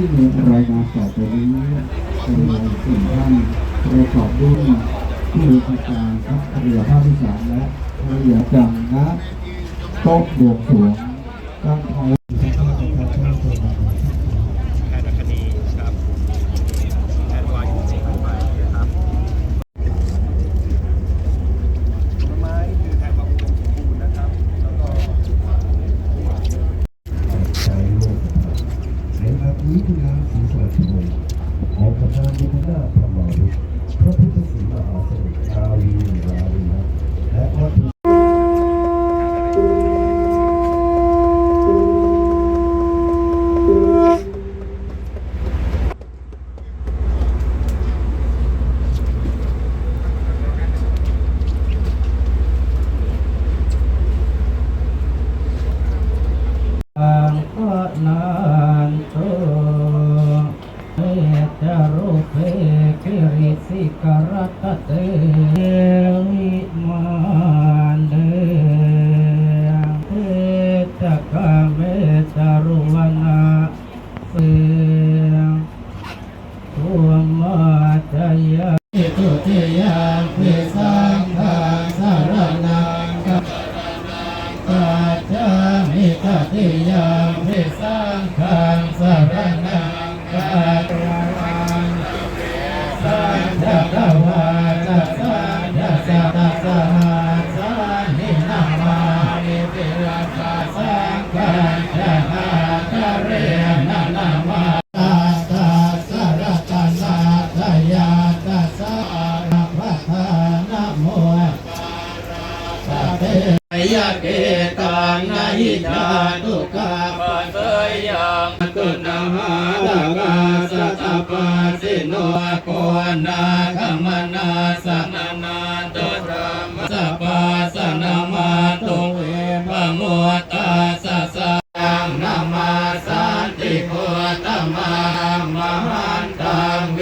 ที่มีรายงานต่อไปนี้เป็นรายสี่ท่านประกอบด้วยผู้บริการครับเรือภาคที่สามและเรือจังนะต้มบวงสวง นี้คืองานศรีสวัสดิ์วงศ์ของประธานยุทธนาพรมารุษพระพุทธศรีมหาเสด็จชาวีราวีนะและวัด อังคณานโตเอจารุเปกิริ สิกรตเตวิมานเดเอตกะเมตารุวนาเสทุมมาจายาตุเตยาปิสังฆาสารนังกัปัจจามิตติยาปิสังฆา โกนาคมนาสนานาโต ตัสสะสังนามาสันติโคตมามหันตังเว